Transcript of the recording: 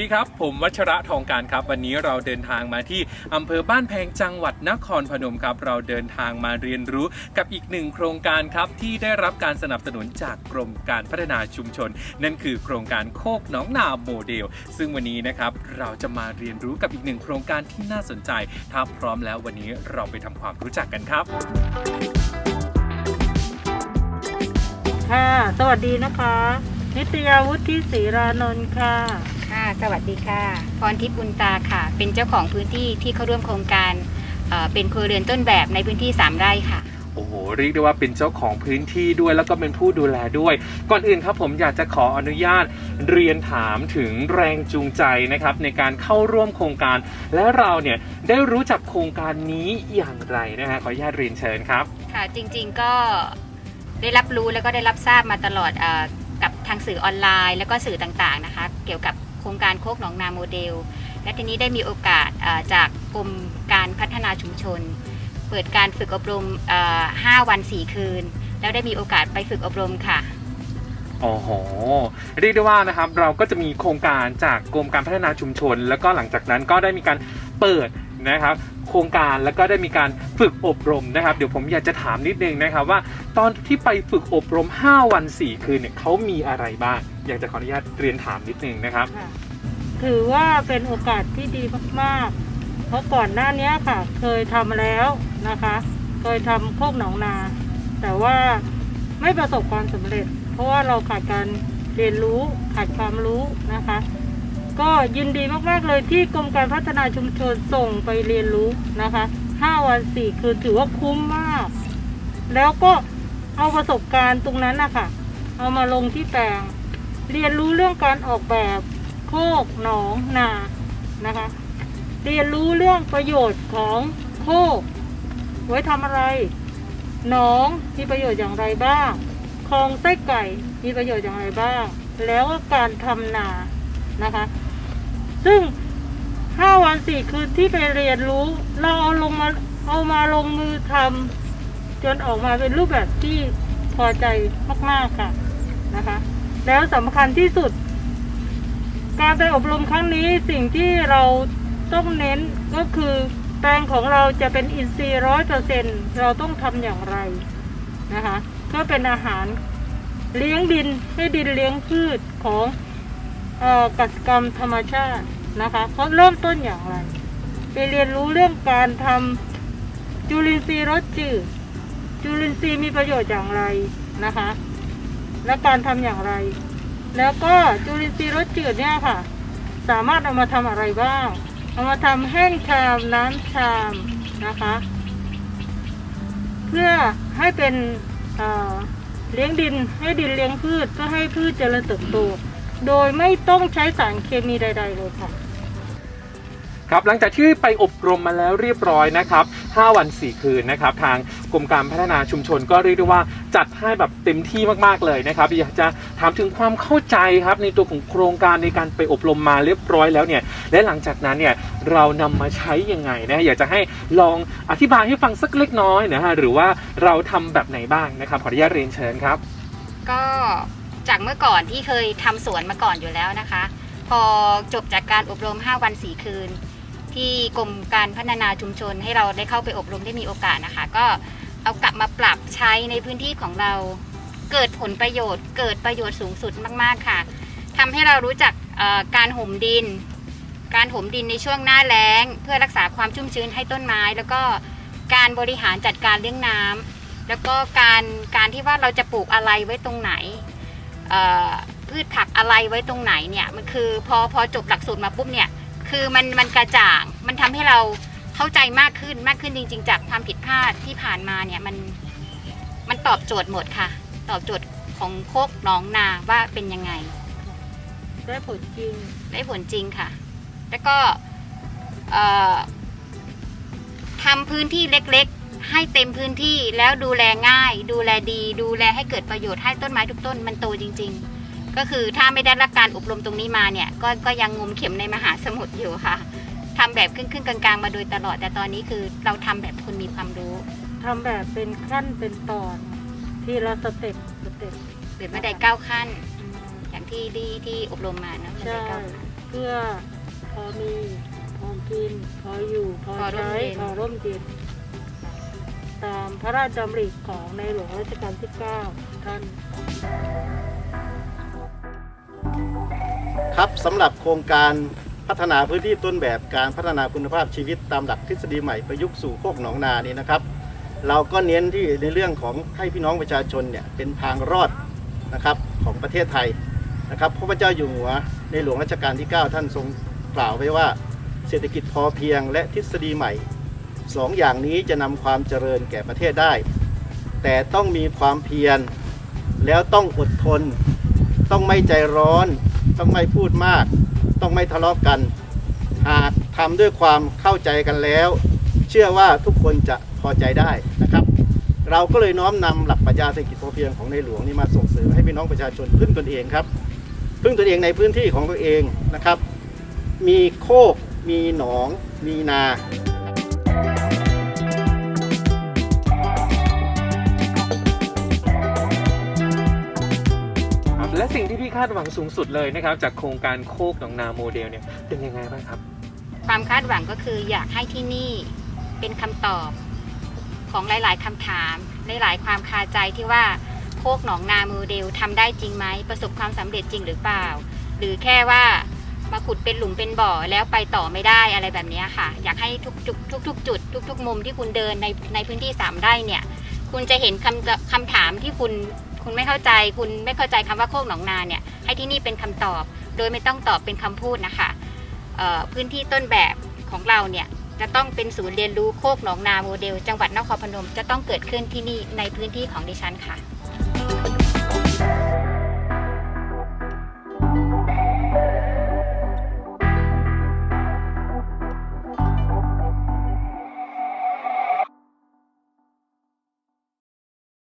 วัสดีครับ ผมวัชระทองการครับ วันนี้เราเดินทางมาที่อำเภอบ้านแพงจังหวัดนครพนมครับ เราเดินทางมาเรียนรู้กับอีกหนึ่งโครงการครับ ที่ได้รับการสนับสนุนจากกรมการพัฒนาชุมชน นั่นคือโครงการโคกหน้องนาโมเดล ซึ่งวันนี้นะครับเราจะมาเรียนรู้กับอีกหนึ่งโครงการที่น่าสนใจ ถ้าพร้อมแล้ววันนี้เราไปทำความรู้จักกันครับค่ะ สวัสดีนะคะ นิตยาวุฒิศรีรานนท์ค่ะ สวัสดีค่ะ พรทิพย์บุญตาค่ะ เป็นเจ้าของพื้นที่ที่เข้าร่วมโครงการเอ่อเป็นครัวเรือนต้นแบบในพื้นที่ 3 ไร่ค่ะ โอ้โหเรียกได้ว่าเป็นเจ้าของพื้นที่ด้วยแล้วก็เป็นผู้ดูแลด้วย ก่อนอื่นครับผมอยากจะขออนุญาตเรียนถามถึงแรงจูงใจนะครับ ในการเข้าร่วมโครงการ และเราเนี่ยได้รู้จักโครงการนี้อย่างไรนะฮะขออนุญาตเรียนเชิญครับ ค่ะ จริงๆก็ได้รับรู้แล้วก็ได้รับทราบมาตลอดเออกับทางสื่อออนไลน์ แล้วก็สื่อต่างๆนะคะ เกี่ยวกับ โครงการโคกหนองนาโมเดล และทีนี้ได้มีโอกาสจากกรมการพัฒนาชุมชน เปิดการฝึกอบรม 5 วัน 4 คืน แล้วได้มีโอกาสไปฝึกอบรมค่ะโอ้โหเรียกได้ว่านะครับเราก็จะมีโครงการจากกรมการพัฒนาชุมชน แล้วก็หลังจากนั้นก็ได้มีการเปิดนะครับโครงการแล้วก็ได้มีการฝึกอบรมนะครับ เดี๋ยวผมอยากจะถามนิดนึงนะครับว่า ตอนที่ไปฝึกอบรม 5 วัน 4 คืนเนี่ยเขามีอะไรบ้าง อยากจะขออนุญาตเรียนถามนิดนึงนะครับ ค่ะถือว่าเป็นโอกาสที่ดีมากๆ เพราะก่อนหน้านี้ค่ะ เคยทำแล้วนะคะ เคยทำโคกหนองนา แต่ว่าไม่ประสบความสำเร็จ เพราะว่าเราขาดการเรียนรู้ขาดความรู้นะคะ ก็ยินดีมากๆเลยที่กรมการพัฒนาชุมชนส่งไปเรียนรู้นะคะ5วัน4คืนถือว่าคุ้มมาก แล้วก็เอาประสบการณ์ตรงนั้นนะคะเอามาลงที่แปลง เรียนรู้เรื่องการออกแบบโคกหนองนานะคะ เรียนรู้เรื่องประโยชน์ของโคกไว้ทำอะไรหนองมีประโยชน์อย่างไรบ้างคลองไส้ไก่มีประโยชน์อย่างไรบ้าง แล้วก็การทำนานะคะ ซึ่งห้าวันสี่คืนที่ไปเรียนรู้ เราเอาลงมาเอามาลงมือทำจนออกมาเป็นรูปแบบที่พอใจมาก ๆ ค่ะ แล้วสำคัญที่สุด การไปอบรมครั้งนี้สิ่งที่เราต้องเน้นก็คือแปลงของเราจะเป็นอินทรีย์ร้อยเปอร์เซ็นเราต้องทำอย่างไรนะคะก็เป็นอาหารเลี้ยงดินให้ดินเลี้ยงพืชของเอ่อกสิกรรมธรรมชาตินะคะเขาเริ่มต้นอย่างไร ไปเรียนรู้เรื่องการทำจุลินทรีย์รสจืดจุลินทรีย์มีประโยชน์อย่างไรนะคะ และการทำอย่างไร แล้วก็จุลินทรีย์รสจืดเนี่ยค่ะ สามารถเอามาทำอะไรบ้าง เอามาทำแห้งชามน้ำชามนะคะ เพื่อให้เป็นเเลี้ยงดินให้ดินเลี้ยงพืชเพื่อให้พืชเจริญเติบโต โดยไม่ต้องใช้สารเคมีใด ๆ เลยค่ะ ครับหลังจากที่ไปอบรมมาแล้วเรียบร้อยนะครับ 5 วัน 4 คืนนะครับ ทางกรมการพัฒนาชุมชนก็เรียกได้ว่าจัดให้แบบเต็มที่มากๆเลยนะครับ อยากจะถามถึงความเข้าใจครับในตัวของโครงการในการไปอบรมมาเรียบร้อยแล้วเนี่ยและหลังจากนั้นเนี่ยเรานำมาใช้ยังไงนะอยากจะให้ลองอธิบายให้ฟังสักเล็กน้อยนะฮะหรือว่าเราทำแบบไหนบ้างนะครับขออนุญาตเรียนเชิญครับ ก็จากเมื่อก่อนที่เคยทำสวนมาก่อนอยู่แล้วนะคะ พอจบจากการอบรม 5 วัน 4 คืน ที่กรมการพัฒนาชุมชน ให้เราได้เข้าไปอบรมได้มีโอกาสนะคะ ก็เอากลับมาปรับใช้ในพื้นที่ของเรา เกิดผลประโยชน์ เกิดประโยชน์สูงสุดมาก ๆ ค่ะทำให้เรารู้จักการห่มดิน การห่มดินในช่วงหน้าแล้ง เพื่อรักษาความชุ่มชื้นให้ต้นไม้ แล้วก็การบริหารจัดการเรื่องน้ำแล้วก็การการที่ว่าเราจะปลูกอะไรไว้ตรงไหนพืชผักอะไรไว้ตรงไหนเนี่ยมันคือพอพอจบหลักสูตรมาปุ๊บเนี่ย คือมันมันกระจ่าง มันทำให้เราเข้าใจมากขึ้นมากขึ้นจริง ๆ จากความผิดพลาดที่ผ่านมาเนี่ยมันมันตอบโจทย์หมดค่ะ ตอบโจทย์ของโคกหน้องนาว่าเป็นยังไง ได้ผลจริง ได้ผลจริงค่ะ แล้วก็เอ่อทำพื้นที่เล็กๆ ให้เต็มพื้นที่แล้วดูแลง่าย ดูแลดี ดูแลให้เกิดประโยชน์ให้ต้นไม้ทุกต้นมันโตจริง ๆ ก็คือถ้าไม่ได้รับการอบรมตรงนี้มาเนี่ยก็ก็ยังงมเข็มในมหาสมุทรอยู่ค่ะทำแบบครึ่งๆกลางๆ มาโดยตลอด แต่ตอนนี้คือเราทำแบบคนมีความรู้ทำแบบเป็นขั้นเป็นตอน ทีละสเต็ปสเต็ปหรือไม่ได้ก้าวขั้น อย่างที่ที่ที่อบรมมาเนอะไม่ได้ก้าวขั้นเพื่อพอมีพอกิน พออยู่ พอพอร่มใช้เย็นพอร่มเย็นตามพระราชดำริของในหลวงรัชกาลที่ 9 ท่าน ครับสำหรับโครงการพัฒนาพื้นที่ต้นแบบการพัฒนาคุณภาพชีวิตตามหลักทฤษฎีใหม่ประยุกต์สู่โคกหนองนานี้นะครับ เราก็เน้นที่ในเรื่องของให้พี่น้องประชาชนเนี่ยเป็นทางรอดนะครับของประเทศไทยนะครับพระเจ้าอยู่หัวในหลวงรัชกาลที่ 9 ท่านทรงกล่าวไว้ว่า เศรษฐกิจพอเพียงและทฤษฎีใหม่สองอย่างนี้จะนำความเจริญแก่ประเทศได้ แต่ต้องมีความเพียรแล้วต้องอดทน ต้องไม่ใจร้อน ต้องไม่พูดมาก ต้องไม่ทะเลาะกัน หากทำด้วยความเข้าใจกันแล้ว เชื่อว่าทุกคนจะพอใจได้นะครับ เราก็เลยน้อมนำหลักปรัชญาเศรษฐกิจพอเพียงของในหลวงนี่มาส่งเสริมให้พี่น้องประชาชนพึ่งตนเองครับ พึ่งตนเองในพื้นที่ของตัวเองนะครับ มีโคก มีหนอง มีนา สิ่งที่พี่คาดหวังสูงสุดเลยนะครับ จากโครงการโคกหนองนาโมเดลเนี่ยเป็นยังไงบ้างครับ ความคาดหวังก็คืออยากให้ที่นี่เป็นคำตอบของหลาย ๆคำถามหลาย ๆ ความคาใจที่ว่าโคกหนองนาโมเดลทำได้จริงไหมประสบความสำเร็จจริงหรือเปล่า หรือแค่ว่ามาขุดเป็นหลุมเป็นบ่อแล้วไปต่อไม่ได้อะไรแบบเนี้ยค่ะ อยากให้ทุกจุดทุกๆจุด ทุก ๆ มุมที่คุณเดินในในพื้นที่สามไร่เนี่ย คุณจะเห็นคำคำถามที่คุณ คุณไม่เข้าใจคุณไม่เข้าใจคำว่าโคกหนองนาเนี่ยให้ที่นี่เป็นคำตอบ โดยไม่ต้องตอบเป็นคำพูดนะคะพื้นที่ต้นแบบของเราเนี่ยจะต้องเป็นศูนย์เรียนรู้โคกหนองนาโมเดล จังหวัดนครพนมจะต้องเกิดขึ้นที่นี่ในพื้นที่ของดิฉันค่ะ